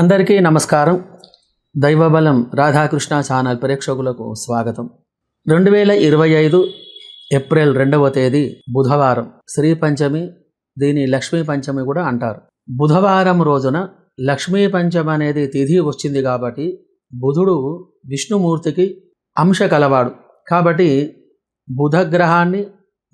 అందరికీ నమస్కారం. దైవబలం రాధాకృష్ణ ఛానల్ ప్రేక్షకులకు స్వాగతం. రెండు వేల ఇరవై ఐదు ఏప్రిల్ రెండవ తేదీ బుధవారం శ్రీ పంచమి దీని లక్ష్మీ పంచమి కూడా అంటారు. బుధవారం రోజున లక్ష్మీ పంచమి అనేది తిథి వచ్చింది కాబట్టి బుధుడు విష్ణుమూర్తికి అంశ కలవాడు. కాబట్టి బుధగ్రహాన్ని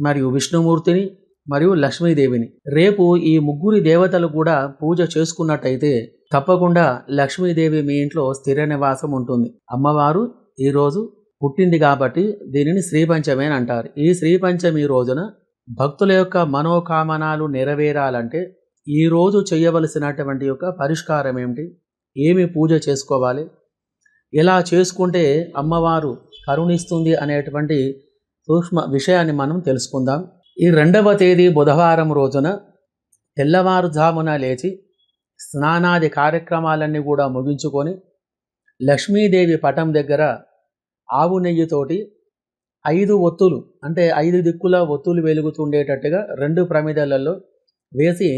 మరియు విష్ణుమూర్తిని మరియు లక్ష్మీదేవిని రేపు ఈ ముగ్గురి దేవతలు కూడా పూజ చేసుకున్నట్టయితే తప్పకుండా లక్ష్మీదేవి మీ ఇంట్లో స్థిర నివాసం ఉంటుంది. అమ్మవారు ఈరోజు పుట్టింది కాబట్టి దీనిని శ్రీపంచమి అని అంటారు. ఈ శ్రీపంచమి రోజున భక్తుల యొక్క మనోకామనాలు నెరవేరాలంటే ఈరోజు చేయవలసినటువంటి యొక్క పరిష్కారం ఏమిటి? ఏమి పూజ చేసుకోవాలి? ఎలా చేసుకుంటే అమ్మవారు కరుణిస్తుంది అనేటువంటి సూక్ష్మ విషయాన్ని మనం తెలుసుకుందాం. ఈ రెండవ తేదీ బుధవారం రోజున తెల్లవారుజామున లేచి స్నానాది కార్యక్రమాలన్నీ కూడా ముగించుకొని లక్ష్మీదేవి పటం దగ్గర ఆవు నెయ్యితోటి ఐదు ఒత్తులు అంటే ఐదు దిక్కుల ఒత్తులు వెలుగుతుండేటట్టుగా రెండు ప్రమిదలలో వేసి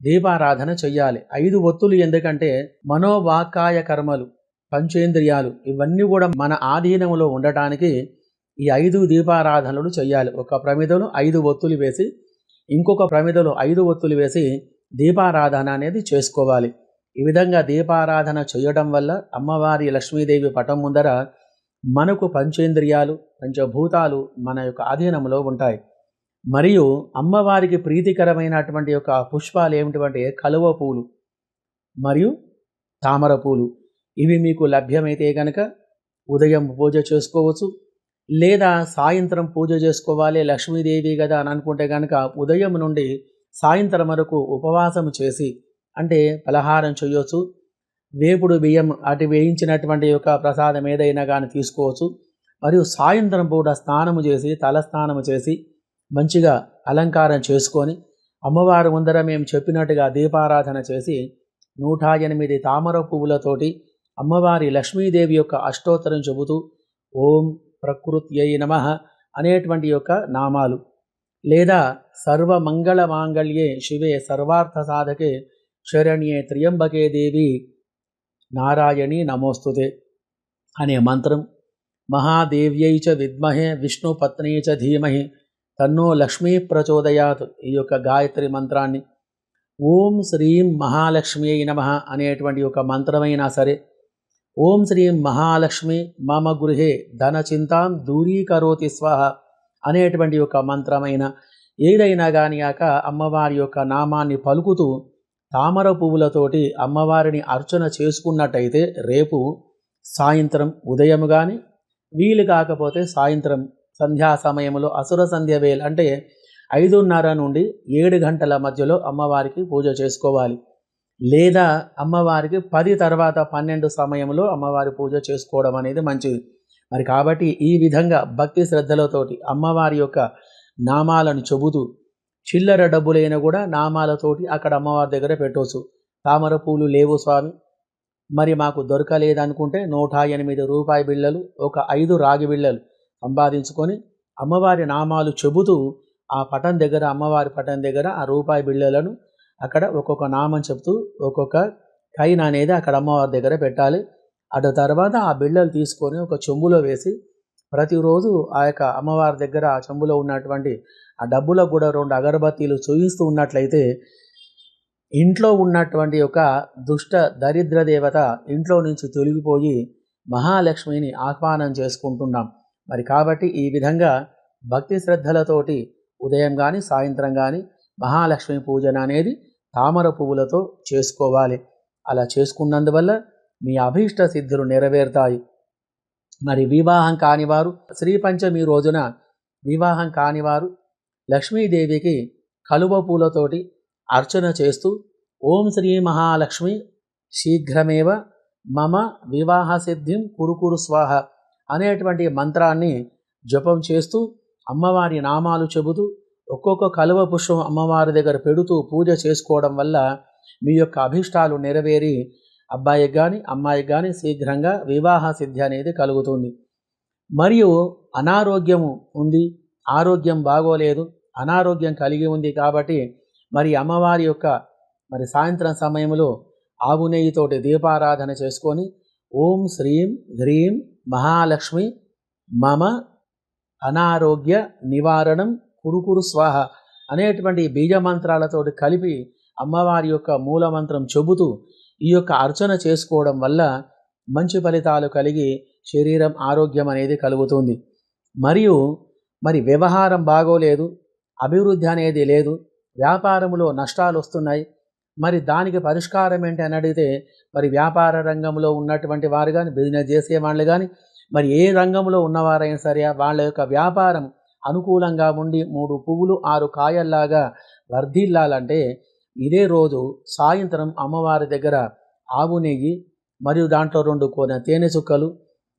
దీపారాధన చెయ్యాలి. ఐదు ఒత్తులు ఎందుకంటే మనోవాకాయ కర్మలు పంచేంద్రియాలు ఇవన్నీ కూడా మన ఆధీనంలో ఉండటానికి ఈ ఐదు దీపారాధనలు చేయాలి ఒక ప్రమిదలో ఐదు ఒత్తులు వేసి ఇంకొక ప్రమిదలో ఐదు ఒత్తులు వేసి దీపారాధన అనేది చేసుకోవాలి. ఈ విధంగా దీపారాధన చేయడం వల్ల అమ్మవారి లక్ష్మీదేవి పటం ముందర మనకు పంచేంద్రియాలు పంచభూతాలు మన యొక్క ఆధీనంలో ఉంటాయి. మరియు అమ్మవారికి ప్రీతికరమైనటువంటి యొక్క పుష్పాలు ఏమిటంటే కలువ పూలు మరియు తామర పూలు. ఇవి మీకు లభ్యమైతే కనుక ఉదయం పూజ చేసుకోవచ్చు. లేదా సాయంత్రం పూజ చేసుకోవాలి లక్ష్మీదేవి కదా అని అనుకుంటే కనుక ఉదయం నుండి సాయంత్రం వరకు ఉపవాసం చేసి అంటే పలహారం చేయొచ్చు వేపుడు బియ్యం అటు వేయించినటువంటి యొక్క ప్రసాదం ఏదైనా కానీ తీసుకోవచ్చు. మరియు సాయంత్రం పూట స్నానము చేసి తలస్నానము చేసి మంచిగా అలంకారం చేసుకొని అమ్మవారి ముందర మేము చెప్పినట్టుగా దీపారాధన చేసి నూట ఎనిమిది తామర పువ్వులతోటి అమ్మవారి లక్ష్మీదేవి యొక్క అష్టోత్తరం చెబుతూ ఓం ప్రకృత్యై నమ అనేటువంటి యొక్క నామాలు. లేదా సర్వమంగళ మాంగళ్యే శివే సర్వార్థ సాధకే శరణ్యే త్రియంబకే దేవి నారాయణి నమోస్తుతే అనే మంత్రం. మహాదేవ్యై చ విద్మహే విష్ణుపత్ని చ ధీమహి తన్నో లక్ష్మీ ప్రచోదయాత్ ఈ యొక్క గాయత్రి మంత్రాన్ని. ఓం శ్రీం మహాలక్ష్మి అయి నమ అనేటువంటి ఒక మంత్రమైనా సరే ఓం శ్రీం మహాలక్ష్మి మమ గృహే ధన చింతాం దూరీకరోతి స్వహ అనేటువంటి ఒక మంత్రమైన ఏదైనా కానియాక అమ్మవారి యొక్క నామాన్ని పలుకుతూ తామర పువ్వులతోటి అమ్మవారిని అర్చన చేసుకున్నట్టయితే రేపు సాయంత్రం ఉదయం కానీ వీలు కాకపోతే సాయంత్రం సంధ్యా సమయంలో అసుర సంధ్య వేలు అంటే ఐదున్నర నుండి ఏడు గంటల మధ్యలో అమ్మవారికి పూజ చేసుకోవాలి. లేదా అమ్మవారికి పది తర్వాత పన్నెండు సమయంలో అమ్మవారి పూజ చేసుకోవడం అనేది మంచిది. మరి కాబట్టి ఈ విధంగా భక్తి శ్రద్ధలతోటి అమ్మవారి యొక్క నామాలను చెబుతూ చిల్లర డబ్బులైనా కూడా నామాలతోటి అక్కడ అమ్మవారి దగ్గర పెట్టవచ్చు. తామర పూలు లేవు స్వామి. మరి మాకు దొరకలేదనుకుంటే నూట ఎనిమిది రూపాయి బిళ్ళలు ఒక ఐదు రాగి బిళ్ళలు సంపాదించుకొని అమ్మవారి నామాలు చెబుతూ ఆ పటం దగ్గర అమ్మవారి పటం దగ్గర ఆ రూపాయి బిళ్ళలను అక్కడ ఒక్కొక్క నామం చెబుతూ ఒక్కొక్క కైన్ అనేది అక్కడ అమ్మవారి దగ్గర పెట్టాలి. అటు తర్వాత ఆ బిళ్ళలు తీసుకొని ఒక చెంబులో వేసి ప్రతిరోజు ఆ యొక్క అమ్మవారి దగ్గర ఆ చెంబులో ఉన్నటువంటి ఆ డబ్బులకు కూడా రెండు అగరబత్తీలు చూయిస్తూ ఉన్నట్లయితే ఇంట్లో ఉన్నటువంటి ఒక దుష్ట దరిద్ర దేవత ఇంట్లో నుంచి తొలగిపోయి మహాలక్ష్మిని ఆహ్వానం చేసుకుంటున్నాం. మరి కాబట్టి ఈ విధంగా భక్తి శ్రద్ధలతోటి ఉదయం కానీ సాయంత్రం కానీ మహాలక్ష్మి పూజన అనేది తామర పువ్వులతో చేసుకోవాలి. అలా చేసుకున్నందువల్ల మీ అభీష్ట సిద్ధులు నెరవేరుతాయి. మరి వివాహం కానివారు శ్రీ పంచమి రోజున వివాహం కానివారు లక్ష్మీదేవికి కలువ పూలతోటి అర్చన చేస్తూ ఓం శ్రీ మహాలక్ష్మి శీఘ్రమేవ మమ వివాహ సిద్ధిం కురుకురు స్వాహ అనేటువంటి మంత్రాన్ని జపం చేస్తూ అమ్మవారి నామాలు చెబుతూ ఒక్కొక్క కలువ పుష్పం అమ్మవారి దగ్గర పెడుతూ పూజ చేసుకోవడం వల్ల మీ యొక్క అభిష్టాలు నెరవేరి అబ్బాయికి కానీ అమ్మాయికి కానీ శీఘ్రంగా వివాహ సిద్ధి అనేది కలుగుతుంది. మరియు అనారోగ్యము ఉంది ఆరోగ్యం బాగోలేదు అనారోగ్యం కలిగి ఉంది కాబట్టి మరి అమ్మవారి యొక్క మరి సాయంత్రం సమయంలో ఆవు నెయ్యితోటి దీపారాధన చేసుకొని ఓం శ్రీం హ్రీం మహాలక్ష్మి మమ అనారోగ్య నివారణం కురుకురు స్వాహ అనేటువంటి బీజమంత్రాలతోటి కలిపి అమ్మవారి యొక్క మూలమంత్రం చెబుతూ ఈ యొక్క అర్చన చేసుకోవడం వల్ల మంచి ఫలితాలు కలిగి శరీరం ఆరోగ్యం అనేది కలుగుతుంది. మరియు మరి వ్యవహారం బాగోలేదు అభివృద్ధి అనేది లేదు వ్యాపారంలో నష్టాలు వస్తున్నాయి మరి దానికి పరిష్కారం ఏంటి అని అడిగితే మరి వ్యాపార రంగంలో ఉన్నటువంటి వారు కానీ బిజినెస్ చేసే వాళ్ళు కానీ మరి ఏ రంగంలో ఉన్నవారైనా సరే వాళ్ళ యొక్క వ్యాపారం అనుకూలంగా ఉండి మూడు పువ్వులు ఆరు కాయల్లాగా వర్ధిల్లాలంటే ఇదే రోజు సాయంత్రం అమ్మవారి దగ్గర ఆవు నెయ్యి మరియు దాంట్లో రెండు కోన తేనె చుక్కలు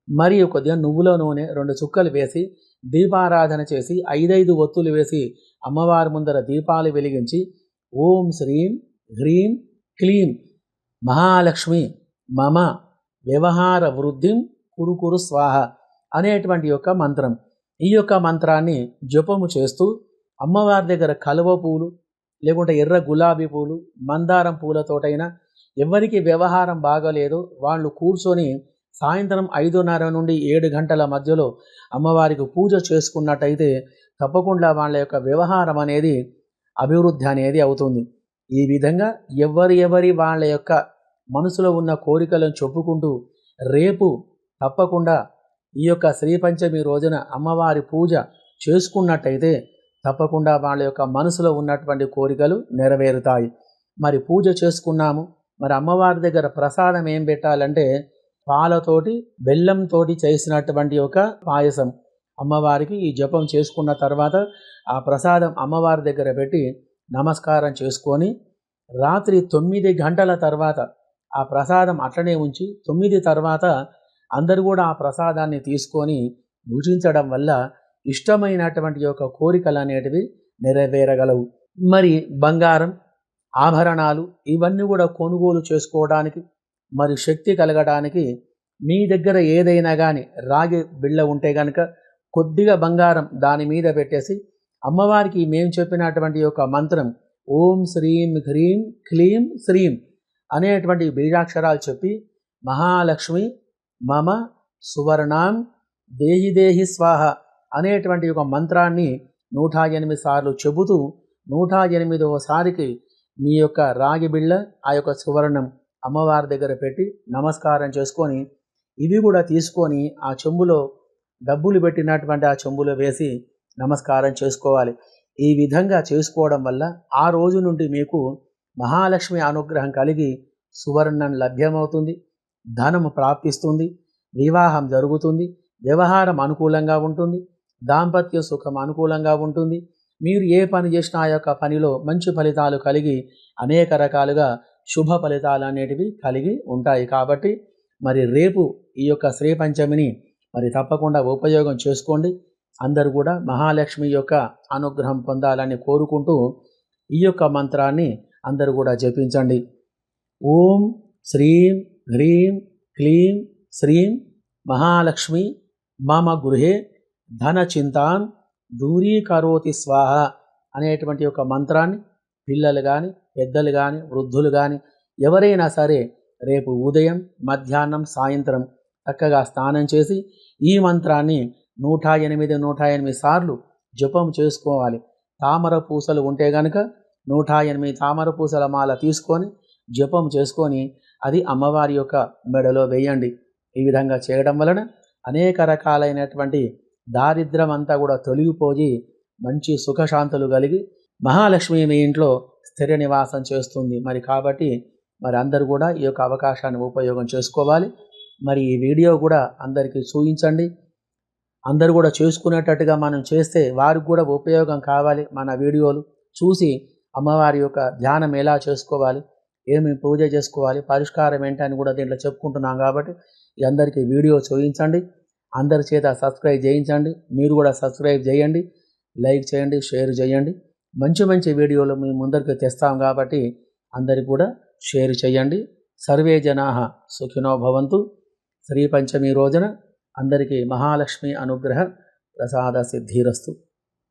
మరియు కొద్దిగా నువ్వుల నూనె రెండు చుక్కలు వేసి దీపారాధన చేసి ఐదైదు ఒత్తులు వేసి అమ్మవారి ముందర దీపాలు వెలిగించి ఓం శ్రీం హ్రీం క్లీం మహాలక్ష్మి మమ వ్యవహార వృద్ధిం కురుకురు స్వాహ అనేటువంటి యొక్క మంత్రం. ఈ యొక్క మంత్రాన్ని జపము చేస్తూ అమ్మవారి దగ్గర కలువ పూలు లేకుంటే ఎర్ర గులాబీ పూలు మందారం పూలతోటైనా ఎవరికి వ్యవహారం బాగలేదు. వాళ్ళు కూర్చొని సాయంత్రం ఐదున్నర నుండి ఏడు గంటల మధ్యలో అమ్మవారికి పూజ చేసుకున్నట్టయితే తప్పకుండా వాళ్ళ యొక్క వ్యవహారం అనేది అభివృద్ధి అనేది అవుతుంది. ఈ విధంగా ఎవరి ఎవరి వాళ్ళ యొక్క మనసులో ఉన్న కోరికలను చెప్పుకుంటూ రేపు తప్పకుండా ఈ యొక్క శ్రీ పంచమి రోజున అమ్మవారి పూజ చేసుకున్నట్టయితే తప్పకుండా వాళ్ళ యొక్క మనసులో ఉన్నటువంటి కోరికలు నెరవేరుతాయి. మరి పూజ చేసుకున్నాము. మరి అమ్మవారి దగ్గర ప్రసాదం ఏం పెట్టాలంటే పాలతోటి బెల్లంతోటి చేసినటువంటి ఒక పాయసం. అమ్మవారికి ఈ జపం చేసుకున్న తర్వాత ఆ ప్రసాదం అమ్మవారి దగ్గర పెట్టి నమస్కారం చేసుకొని రాత్రి తొమ్మిది గంటల తర్వాత ఆ ప్రసాదం అట్లనే ఉంచి తొమ్మిది తర్వాత అందరూ కూడా ఆ ప్రసాదాన్ని తీసుకొని భుజించడం వల్ల ఇష్టమైనటువంటి యొక్క కోరికలు అనేటివి నెరవేరగలవు. మరి బంగారం ఆభరణాలు ఇవన్నీ కూడా కొనుగోలు చేసుకోవడానికి మరి శక్తి కలగడానికి మీ దగ్గర ఏదైనా కానీ రాగి బిళ్ళ ఉంటే కనుక కొద్దిగా బంగారం దాని మీద పెట్టేసి అమ్మవారికి మేము చెప్పినటువంటి యొక్క మంత్రం ఓం శ్రీం హ్రీం క్లీం శ్రీం అనేటువంటి బీజాక్షరాలు చెప్పి మహాలక్ష్మి మమ సువర్ణాం దేహి దేహి స్వాహ అనేటువంటి ఒక మంత్రాన్ని నూట ఎనిమిది సార్లు చెబుతూ నూట ఎనిమిదవసారికి మీ యొక్క రాగి బిళ్ళ ఆ యొక్క సువర్ణం అమ్మవారి దగ్గర పెట్టి నమస్కారం చేసుకొని ఇవి కూడా తీసుకొని ఆ చెంబులో డబ్బులు పెట్టినటువంటి ఆ చెంబులో వేసి నమస్కారం చేసుకోవాలి. ఈ విధంగా చేసుకోవడం వల్ల ఆ రోజు నుండి మీకు మహాలక్ష్మి అనుగ్రహం కలిగి సువర్ణం లభ్యమవుతుంది ధనం ప్రాప్తిస్తుంది వివాహం జరుగుతుంది వ్యవహారం అనుకూలంగా ఉంటుంది దాంపత్య సుఖం అనుకూలంగా ఉంటుంది. మీరు ఏ పని చేసినా ఆ యొక్క పనిలో మంచి ఫలితాలు కలిగి అనేక రకాలుగా శుభ ఫలితాలు అనేటివి కలిగి ఉంటాయి కాబట్టి మరి రేపు ఈ యొక్క శ్రీ పంచమిని మరి తప్పకుండా ఉపయోగం చేసుకోండి. అందరూ కూడా మహాలక్ష్మి యొక్క అనుగ్రహం పొందాలని కోరుకుంటూ ఈ యొక్క మంత్రాన్ని అందరూ కూడా జపించండి. ఓం శ్రీం హ్రీం క్లీం శ్రీం మహాలక్ష్మి మమ గృహే ధన చింతాన్ దూరీకరోతి స్వాహ అనేటువంటి ఒక మంత్రాన్ని పిల్లలు కానీ పెద్దలు కానీ వృద్ధులు కానీ ఎవరైనా సరే రేపు ఉదయం మధ్యాహ్నం సాయంత్రం చక్కగా స్నానం చేసి ఈ మంత్రాన్ని నూట ఎనిమిది నూట ఎనిమిది సార్లు జపం చేసుకోవాలి. తామర పూసలు ఉంటే గనుక నూట ఎనిమిది తామర పూసల మాల తీసుకొని జపం చేసుకొని అది అమ్మవారి యొక్క మెడలో వేయండి. ఈ విధంగా చేయడం వలన అనేక రకాలైనటువంటి దారిద్ర్యం అంతా కూడా తొలగిపోయి మంచి సుఖశాంతులు కలిగి మహాలక్ష్మి మీ ఇంట్లో స్థిర నివాసం చేస్తుంది. మరి కాబట్టి మరి అందరూ కూడా ఈ యొక్క అవకాశాన్ని ఉపయోగం చేసుకోవాలి. మరి ఈ వీడియో కూడా అందరికీ చూపించండి. అందరూ కూడా చేసుకునేటట్టుగా మనం చేస్తే వారికి కూడా ఉపయోగం కావాలి మన వీడియోలు. చూసి అమ్మవారి యొక్క ధ్యానం ఎలా చేసుకోవాలి ఏమి పూజ చేసుకోవాలి పరిష్కారం ఏంటని కూడా దీంట్లో చెప్పుకుంటున్నాం కాబట్టి అందరికీ వీడియో చూపించండి. అందరి చేత సబ్స్క్రైబ్ చేయించండి. మీరు కూడా సబ్స్క్రైబ్ చేయండి. లైక్ చేయండి షేర్ చేయండి. మంచి మంచి వీడియోలు మేము ముందరికి తెస్తాం కాబట్టి అందరికి కూడా షేర్ చేయండి. సర్వే జనా సుఖినో భవంతు. శ్రీ పంచమి రోజున అందరికీ మహాలక్ష్మి అనుగ్రహ ప్రసాద సిద్ధిరస్తు.